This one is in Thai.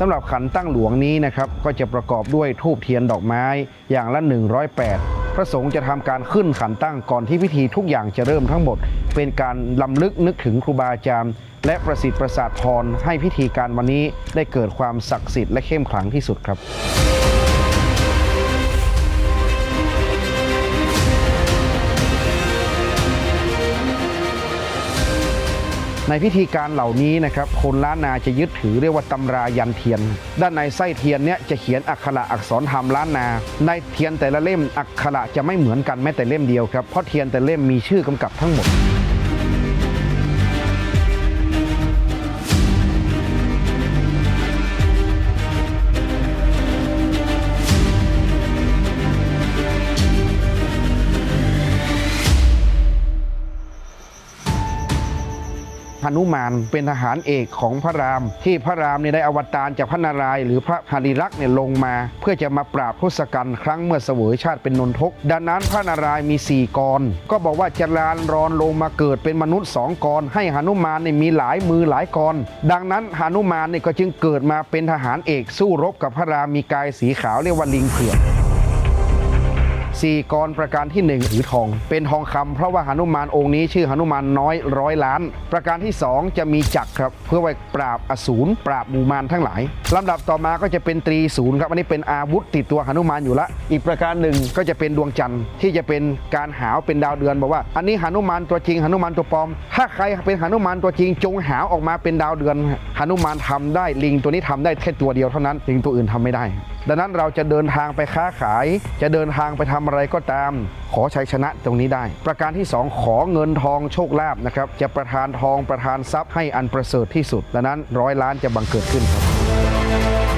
สำหรับขันตั้งหลวงนี้นะครับก็จะประกอบด้วยทูบเทียนดอกไม้อย่างละ 108 พระสงฆ์จะทำการขึ้นขันตั้งก่อนที่พิธีทุกอย่างจะเริ่มทั้งหมด เป็นการลำลึกนึกถึงครูบาอาจารย์ และประสิทธิ์ประสาทพรให้พิธีการวันนี้ได้เกิดความศักดิ์สิทธิ์และเข้มขลังที่สุดครับ ในพิธีการเหล่านี้นะครับคนล้านนาจะยึดถือเรียกว่าตำรายันเทียน ด้านในไส้เทียนเนี้ยจะเขียนอักขระอักษรธรรมล้านนา ในเทียนแต่ละเล่มอักขระจะไม่เหมือนกันแม้แต่เล่มเดียวครับเพราะเทียนแต่เล่มมีชื่อกำกับทั้งหมด นุมานเป็นทหารเอกของพระราม ที่พระรามเนี่ยได้อวตารจากพระนารายณ์หรือพระหริรักษ์เนี่ยลงมา เพื่อจะมาปราบทศกัณฐ์ครั้งเมื่อเสวยชาติเป็นนนทก ดังนั้นพระนารายณ์มีสี่กร ก็บอกว่าจะลานรอนลงมาเกิดเป็นมนุษย์สองกร ให้หนุมานเนี่ยมีหลายมือหลายกร ดังนั้นหนุมานเนี่ยก็จึงเกิดมาเป็นทหารเอกสู้รบกับพระรามมีกายสีขาวเรียกว่าลิงเผือก สี่กรประการที่หนึ่งถือทอง เป็นทองคำเพราะว่าหนุมานองค์นี้ชื่อหนุมานน้อยร้อยล้าน ประการที่สองจะมีจักรครับ เพื่อไว้ปราบอสูรปราบหมู่มารทั้งหลายลำดับต่อมาก็จะเป็นตรีศูนย์ครับอันนี้เป็นอาวุธติดตัวหนุมานอยู่ละอีกประการหนึ่งก็จะเป็นดวงจันทร์ที่จะเป็นการหาวเป็นดาวเดือนบอกว่า อันนี้หนุมานตัวจริงหนุมานตัวปลอม ถ้าใครเป็นหนุมานตัวจริงจงหาวออกมาเป็นดาวเดือนหนุมานทำได้ลิงตัวนี้ทำได้แค่ตัวเดียวเท่านั้นลิงตัวอื่นทำไม่ได้ ดังนั้นเราจะเดินทางไปค้าขาย จะเดินทางไปทำอะไรก็ตาม ขอชัยชนะตรงนี้ได้ ประการที่ 2 ขอเงินทองโชคลาภนะครับจะประทานทองประทานทรัพย์ให้อันประเสริฐที่สุดดังนั้นร้อยล้านจะบังเกิดขึ้นครับ